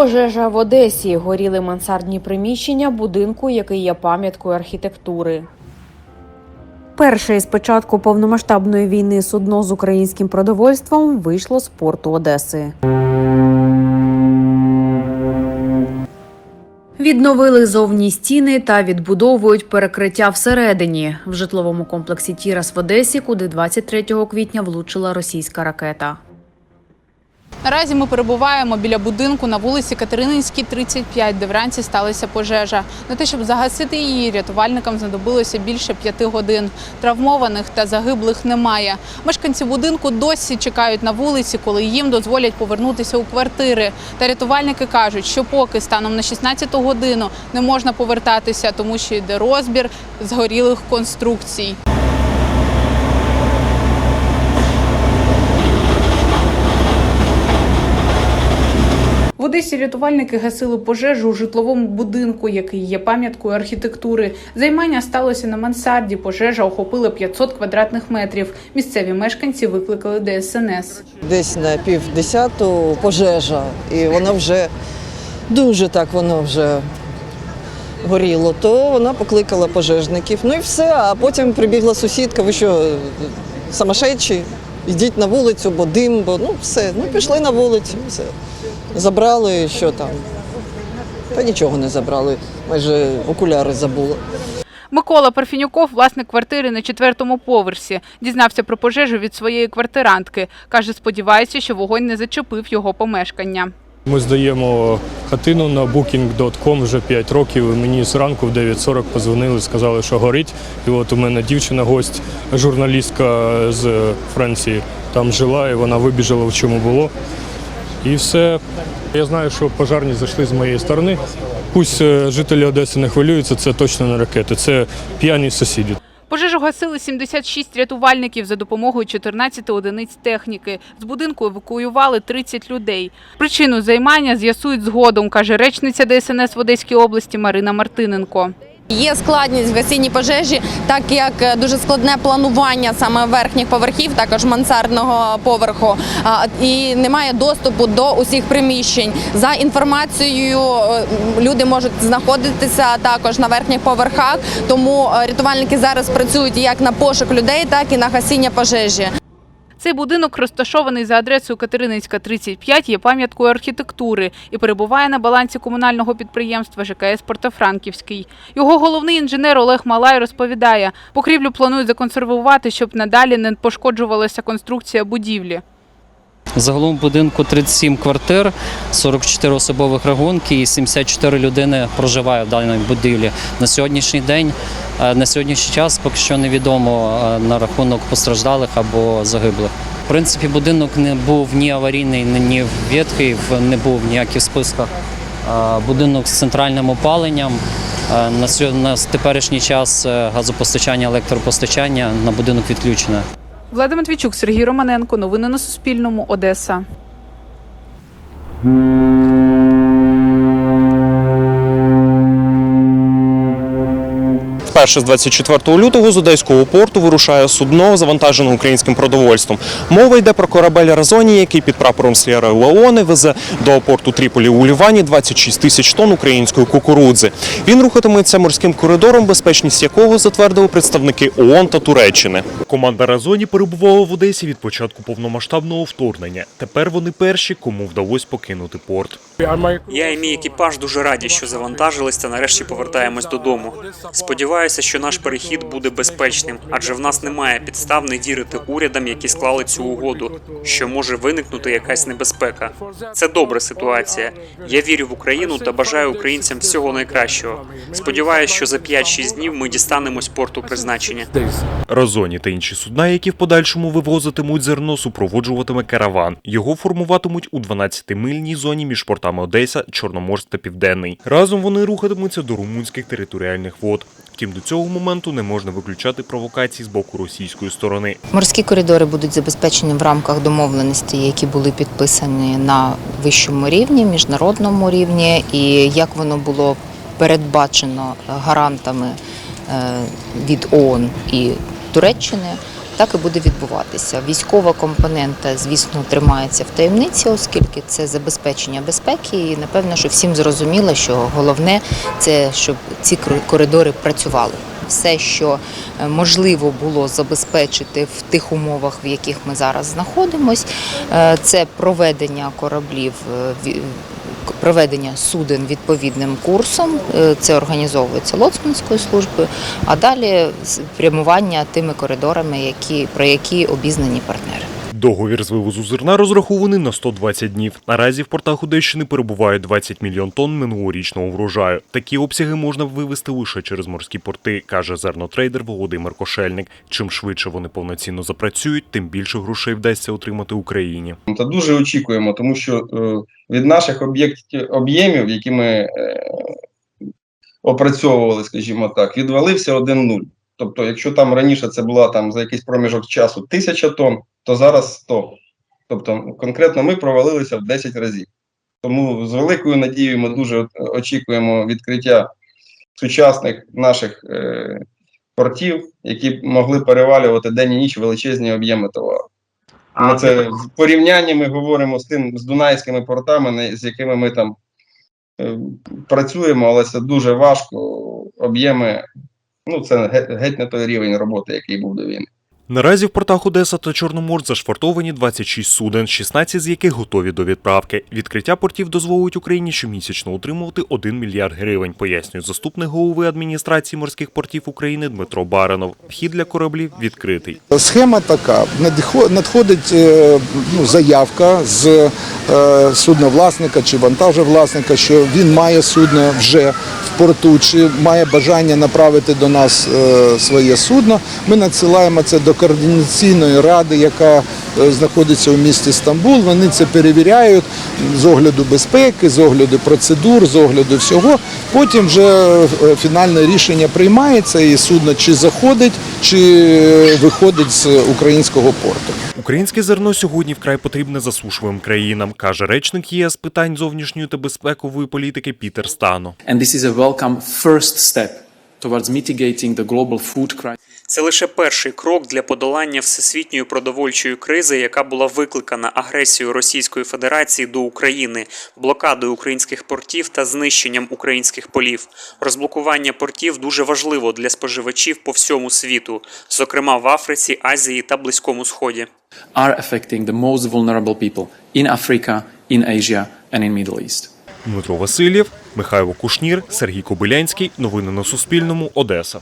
Пожежа в Одесі горіли мансардні приміщення будинку, який є пам'яткою архітектури. Перше із початку повномасштабної війни судно з українським продовольством вийшло з порту Одеси. Відновили зовні стіни та відбудовують перекриття всередині в житловому комплексі Тірас в Одесі, куди 23 квітня влучила російська ракета. Наразі ми перебуваємо біля будинку на вулиці Катерининській, 35, де вранці сталася пожежа. На те, щоб загасити її, рятувальникам знадобилося більше п'яти годин. Травмованих та загиблих немає. Мешканці будинку досі чекають на вулиці, коли їм дозволять повернутися у квартири. Та рятувальники кажуть, що поки станом на 16 годину не можна повертатися, тому що йде розбір згорілих конструкцій. Одесі рятувальники гасили пожежу у житловому будинку, який є пам'яткою архітектури. Займання сталося на мансарді. Пожежа охопила 500 квадратних метрів. Місцеві мешканці викликали ДСНС. десь на пів десяту пожежа, і вона вже дуже так воно вже горіло. То вона покликала пожежників. Ну і все. А потім прибігла сусідка. Ви що, самошедші? Йдіть на вулицю, бо дим, бо ну все. Ну пішли на вулицю, все. Забрали, що там. Та нічого не забрали. Майже окуляри забула. Микола Парфінюков, власник квартири на четвертому поверсі, дізнався про пожежу від своєї квартирантки. Каже, сподівається, що вогонь не зачепив його помешкання. Ми здаємо хатину на booking.com вже 5 років. Мені зранку в 9.40 позвонили, сказали, що горить. І от у мене дівчина, гость, журналістка з Франції, там жила, і вона вибіжала в чому було. І все. Я знаю, що пожарні зайшли з моєї сторони. Пусть е, жителі Одеси не хвилюються, це точно не ракети, це п'яні сусіди. Пожежу гасили 76 рятувальників за допомогою 14 одиниць техніки. З будинку евакуювали 30 людей. Причину займання з'ясують згодом, каже речниця ДСНС в Одеській області Марина Мартиненко. Є складність в гасінні пожежі, так як е, дуже складне планування саме верхніх поверхів, також мансардного поверху, і немає доступу до усіх приміщень. За інформацією, е, люди можуть знаходитися також на верхніх поверхах, тому е, рятувальники зараз працюють як на пошук людей, так і на гасіння пожежі. Цей будинок, розташований за адресою Катерининська, 35, є пам'яткою архітектури і перебуває на балансі комунального підприємства ЖКС Портофранківський. Його головний інженер Олег Малай розповідає, покрівлю планують законсервувати, щоб надалі не пошкоджувалася конструкція будівлі. Загалом будинку 37 квартир, 44 особових рахунки і 74 людини проживає в даній будівлі. На сьогоднішній день, е, на сьогоднішній час поки що невідомо е, на рахунок постраждалих або загиблих. В принципі, будинок не був ні аварійний, ні ветхий, не був ніяких списках. Е, Будинок з центральним опаленням. На теперішній час газопостачання, електропостачання на будинок відключене. Влада Матвійчук, Сергій Романенко. Новини на Суспільному. Одеса. Вперше з 24 лютого з одеського порту вирушає судно, завантажене українським продовольством. Мова йде про корабель Разоні, який під прапором Сєра Леоне везе до порту Тріполі у Лівані 26 тисяч тонн української кукурудзи. Він рухатиметься морським коридором, безпечність якого затвердили представники ООН та Туреччини. Команда Разоні перебувала в Одесі від початку повномасштабного вторгнення. Тепер вони перші, кому вдалося покинути порт. Я і мій екіпаж дуже раді, що завантажились та нарешті повертаємось додому. Сподіваюся, що наш перехід буде безпечним, адже в нас немає підстав не вірити урядам, які склали цю угоду, що може виникнути якась небезпека. Це добра ситуація. Я вірю в Україну та бажаю українцям всього найкращого. Сподіваюся, що за 5-6 днів ми дістанемось порту призначення. Розоні та інші судна, які в подальшому вивозитимуть зерно, супроводжуватиме караван. Його формуватимуть у 12-мильній зоні між портами Одеса, Чорноморськ та Південний. Разом вони рухатимуться до румунських територіальних вод. Втім, до цього моменту не можна виключати провокацій з боку російської сторони. Морські коридори будуть забезпечені в рамках домовленостей, які були підписані на вищому рівні, міжнародному рівні, і як воно було передбачено гарантами е, від ООН і Туреччини. Так і буде відбуватися. Військова компонента, звісно, тримається в таємниці, оскільки це забезпечення безпеки. І напевно, що всім зрозуміло, що головне це щоб ці коридори працювали. Все, що е, можливо було забезпечити в тих умовах, в яких ми зараз знаходимось, е, це проведення кораблів, е, проведення суден відповідним курсом. Е, Це організовується лоцманською службою, а далі прямування тими коридорами, які, про які обізнані партнери. Договір з вивозу зерна розрахований на 120 днів. Наразі в портах Одещини перебуває 20 мільйон тонн минулорічного врожаю. Такі обсяги можна вивезти лише через морські порти, каже зернотрейдер Володимир Кошельник. Чим швидше вони повноцінно запрацюють, тим більше грошей вдасться отримати Україні. Та дуже очікуємо, тому що е, від наших об'єктів об'ємів, які ми е, опрацьовували, скажімо так, відвалився один нуль. Тобто, якщо там раніше це була там за якийсь проміжок часу тисяча тонн, то зараз 100. Тобто, конкретно ми провалилися в 10 разів. Тому з великою надією ми дуже очікуємо відкриття сучасних наших е, портів, які могли перевалювати день і ніч величезні об'єми товару. Ми це в порівнянні ми говоримо з тим з дунайськими портами, з якими ми там е, працюємо, але це дуже важко. Об'єми, ну це геть, не той рівень роботи, який був до війни. Наразі в портах Одеса та Чорноморськ зашвартовані 26 суден, 16 з яких готові до відправки. Відкриття портів дозволить Україні щомісячно отримувати 1 мільярд гривень, пояснює заступник голови адміністрації морських портів України Дмитро Баранов. Вхід для кораблів відкритий. Схема така: Надхо- надходить е, ну, заявка з е, судновласника чи вантажовласника, що він має судно вже в порту, чи має бажання направити до нас е, своє судно. Ми надсилаємо це до координаційної ради, яка е, знаходиться у місті Стамбул. Вони це перевіряють з огляду безпеки, з огляду процедур, з огляду всього. Потім вже е, фінальне рішення приймається, і судно чи заходить, чи виходить з українського порту. Українське зерно сьогодні вкрай потрібне засушливим країнам, каже речник ЄС питань зовнішньої та безпекової політики Пітер Стано. And this is a welcome first step towards mitigating the global food crisis. Це лише перший крок для подолання всесвітньої продовольчої кризи, яка була викликана агресією Російської Федерації до України, блокадою українських портів та знищенням українських полів. Розблокування портів дуже важливо для споживачів по всьому світу, зокрема в Африці, Азії та Близькому Сході. Are affecting the most vulnerable people in Africa, in Asia, and in Middle East. Дмитро Васильєв, Михайло Кушнір, Сергій Кобилянський. Новини на Суспільному. Одеса.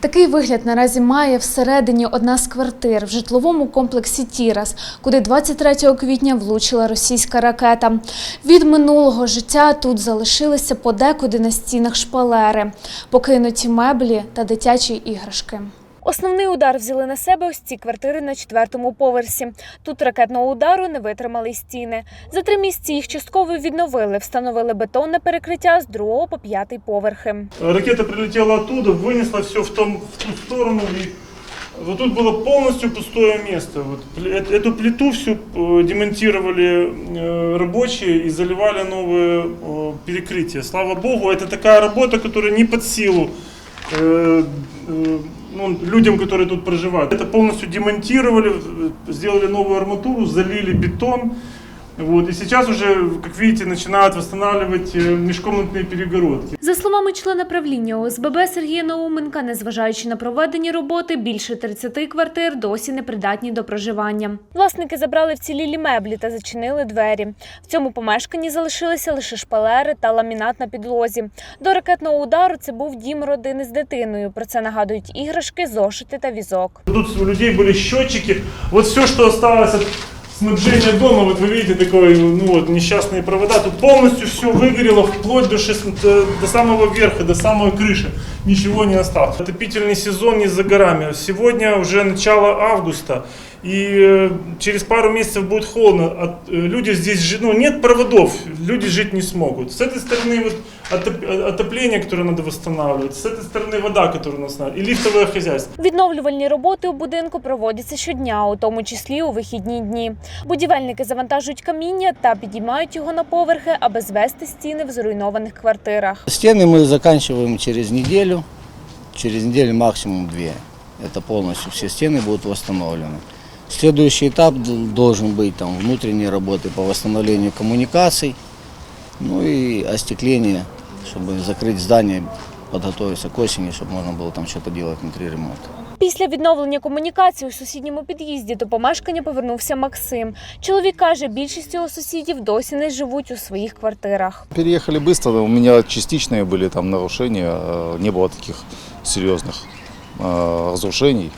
Такий вигляд наразі має всередині одна з квартир в житловому комплексі Тірас, куди 23 квітня влучила російська ракета. Від минулого життя тут залишилися подекуди на стінах шпалери, покинуті меблі та дитячі іграшки. Основний удар взяли на себе ось ці квартири на четвертому поверсі. Тут ракетного удару не витримали й стіни. За три місяці їх частково відновили, встановили бетонне перекриття з другого по п'ятий поверхи. Ракета прилетела оттуда, вынесла все в, том, в ту сторону. И вот тут было полностью пустое место. Вот пл- э- эту плиту всю э, демонтировали э, рабочие и заливали новые э, перекрытия. Слава богу, это такая работа, которая не под силу э, э, ну, людям, которые тут проживают. Это полностью демонтировали, э, сделали новую арматуру, залили бетон. Вот, и сейчас уже, как видите, начинают восстанавливать э, межкомнатные перегородки. За словами члена правління ОСББ Сергія Науменка, незважаючи на проведені роботи, більше 30 квартир досі непридатні до проживання. Власники забрали вцілілі меблі та зачинили двері. В цьому помешканні залишилися лише шпалери та ламінат на підлозі. До ракетного удару це був дім родини з дитиною. Про це нагадують іграшки, зошити та візок. Тут у людей были счетчики. Вот все, что осталось от снабжения дома, вот вы видите, такой, ну вот, несчастные провода. Тут полностью все выгорело, вплоть до, шест- до, до самого верха, до самой крыши. Ничего не осталось. Отопительный сезон не за горами. Сегодня уже начало августа. И э, через пару месяцев будет холодно. Э, люди здесь ну, нет проводов, люди жить не смогут. С этой стороны вот отопление, которое надо восстанавливать, с этой стороны вода, которую надо восстанавливать, и лифтовое хозяйство. Відновлювальні роботи у будинку проводяться щодня, у тому числі у вихідні дні. Будівельники завантажують каміння та підіймають його на поверхи, аби звести стіни в зруйнованих квартирах. Стены мы заканчиваем через неделю, через неделю максимум две. это полностью все стены будут восстановлены. Следующий этап д- должен быть там внутренние работы по восстановлению коммуникаций, ну и остекление, чтобы закрыть здание, подготовиться к осени, чтобы можно было там что-то делать внутри ремонта. Після відновлення комунікації у сусідньому під'їзді до помешкання повернувся Максим. Чоловік каже, більшість його сусідів досі не живуть у своїх квартирах. Переехали быстро, у меня частичные были там нарушения, э, не было таких серьезных э, разрушений.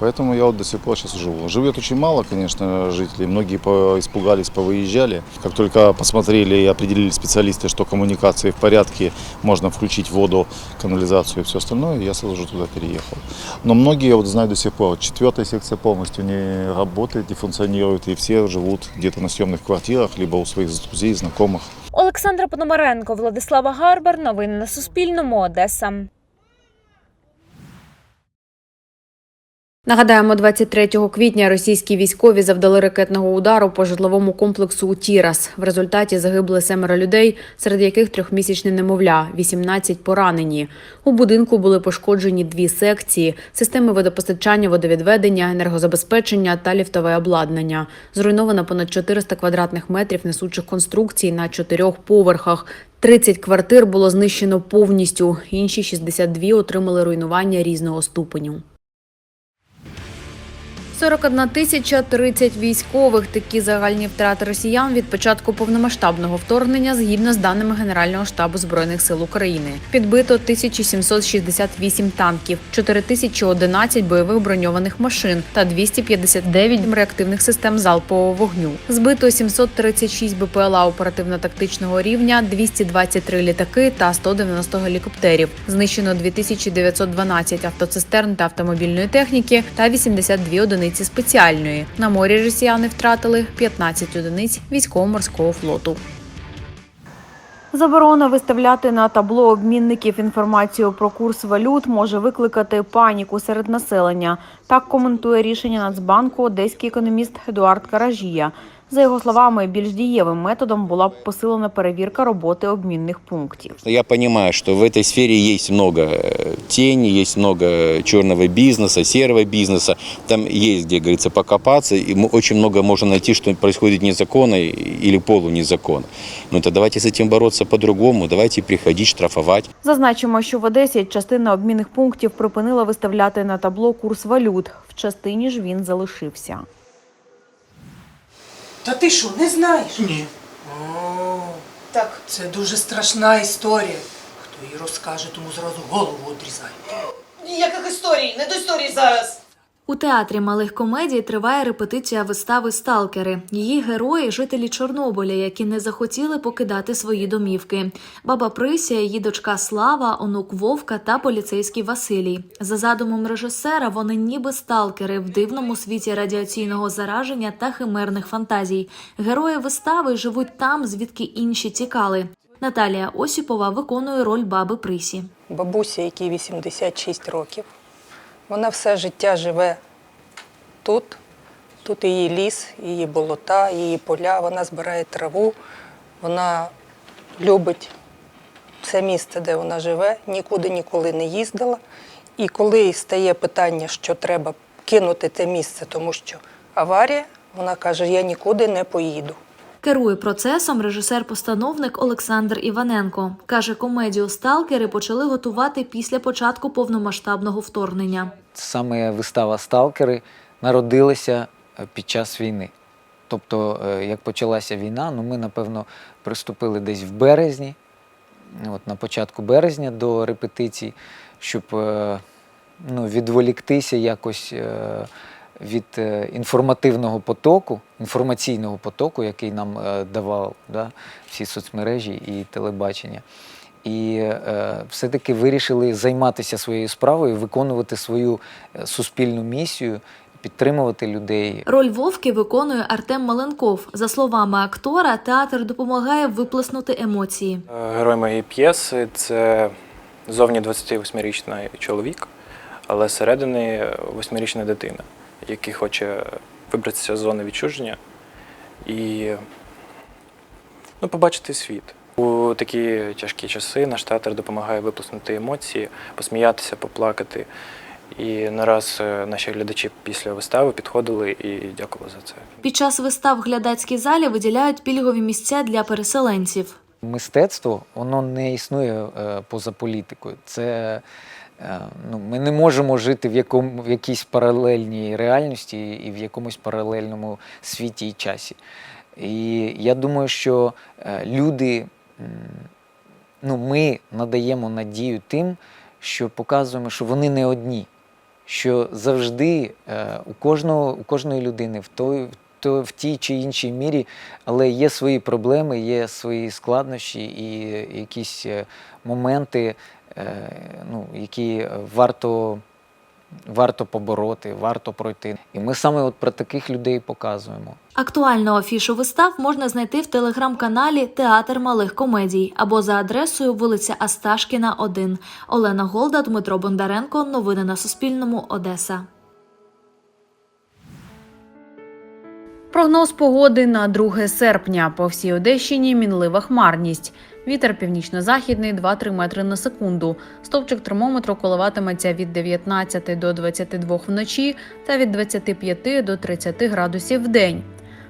Поэтому я вот до сих пор сейчас живу. Живет очень мало, конечно, жителей. Многие по- испугались, повыезжали. Как только посмотрели и определили специалисты, что коммуникации в порядке, можно включить воду, канализацию и все остальное, я сразу же туда переехал. Но многие, я вот знаю до сих пор, четвертая секция полностью не работает, не функционирует, и все живут где-то на съемных квартирах, либо у своих друзей, знакомых. Олександра Пономаренко, Владислава Гарбар. Новини на Суспільному. Одеса. Нагадаємо, 23 квітня російські військові завдали ракетного удару по житловому комплексу у Тірас. В результаті загибли семеро людей, серед яких трьохмісячне немовля, 18 поранені. У будинку були пошкоджені дві секції: системи водопостачання, водовідведення, енергозабезпечення та ліфтове обладнання. Зруйновано понад 400 квадратних метрів несучих конструкцій на чотирьох поверхах. 30 квартир було знищено повністю. Інші 62 отримали руйнування різного ступеню. 41 тисяча 30 військових. Такі загальні втрати росіян від початку повномасштабного вторгнення згідно з даними Генерального штабу збройних сил України. Підбито 1768 танків, 4011 бойових броньованих машин та 259 реактивних систем залпового вогню. Збито 736 БПЛА оперативно-тактичного рівня, 223 літаки та 190 гелікоптерів. Знищено 2912 автоцистерн та автомобільної техніки та 82 одиниці спеціальної. На морі росіяни втратили 15 одиниць військово-морського флоту. Заборона виставляти на табло обмінників інформацію про курс валют може викликати паніку серед населення. Так коментує рішення Нацбанку одеський економіст Едуард Каражія. За його словами, більш дієвим методом була б посилена перевірка роботи обмінних пунктів. Я понимаю, что в этой сфере есть много э, тени, есть много черного бизнеса, серого бизнеса. Там есть, где говорится, покопаться. И мы очень много можно найти, что происходит незаконно или полунезаконно. Но то давайте с этим бороться по-другому. Давайте приходить, штрафовать. Зазначимо, що в Одесі частина обмінних пунктів припинила виставляти на табло курс валют. В частині ж він залишився. Та ти що, не знаєш? Ні. О, так. Це дуже страшна історія. Хто її розкаже, тому зразу голову одрізай. Ніяких історій, не до історії зараз. У театрі малих комедій триває репетиція вистави Сталкери. Її герої жителі Чорнобиля, які не захотіли покидати свої домівки. Баба Прися, її дочка Слава, онук Вовка та поліцейський Василій. За задумом режисера, вони ніби сталкери в дивному світі радіаційного зараження та химерних фантазій. Герої вистави живуть там, звідки інші тікали. Наталія Осіпова виконує роль баби Присі. бабуся, якій 86 років. Вона все життя живе тут. Тут її ліс, її болота, її поля, вона збирає траву, вона любить це місце, де вона живе, нікуди ніколи не їздила. І коли стає питання, що треба кинути це місце, тому що аварія, вона каже, я нікуди не поїду. Керує процесом режисер-постановник Олександр Іваненко. Каже, комедію Сталкери почали готувати після початку повномасштабного вторгнення. Саме вистава Сталкери народилася е, під час війни. Тобто, е, як почалася війна, ну ми, напевно, приступили десь в березні, от на початку березня до репетицій, щоб е, ну, відволіктися якось від е, інформативного потоку, інформаційного потоку, який нам е, давав да, всі соцмережі і телебачення. І е, все-таки вирішили займатися своєю справою, виконувати свою е, суспільну місію, підтримувати людей. Роль Вовки виконує Артем Маленков. За словами актора, театр допомагає виплеснути емоції. Герой моєї п'єси це зовні 28-річний чоловік, але зсередини 8-річна дитина, який хоче вибратися з зони відчуження і ну, побачити світ. У такі тяжкі часи наш театр допомагає виплеснути емоції, посміятися, поплакати І не раз е, наші глядачі після вистави підходили і дякували за це. Під час вистав в глядацькій залі виділяють пільгові місця для переселенців. Мистецтво воно не існує е, поза політикою. Це ну, ми не можемо жити в якому в якійсь паралельній реальності і в якомусь паралельному світі і часі. І я думаю, що е, люди, ну, ми надаємо надію тим, що показуємо, що вони не одні. Що завжди е, у кожного у кожної людини в той то в тій чи іншій мірі, але є свої проблеми, є свої складнощі і якісь е, моменти, е, ну, які варто, варто побороти, варто пройти. І ми саме от про таких людей показуємо. Актуальну афішу вистав можна знайти в телеграм-каналі Театр малих комедій або за адресою вулиця Асташкіна, 1. Олена Голда, Дмитро Бондаренко. Новини на Суспільному. Одеса. Прогноз погоди на 2 серпня. По всій Одещині мінлива хмарність. Вітер північно-західний 2-3 метри на секунду. Стовпчик термометру коливатиметься від 19 до 22 вночі та від 25 до 30 градусів в день.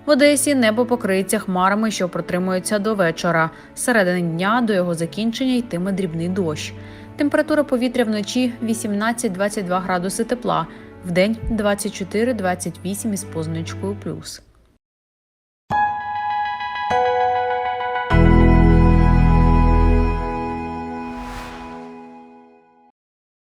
В Одесі небо покриється хмарами, що протримуються до вечора. Середини дня до його закінчення йтиме дрібний дощ. Температура повітря вночі 18-22 градуси тепла, вдень 24-28 із позначкою плюс.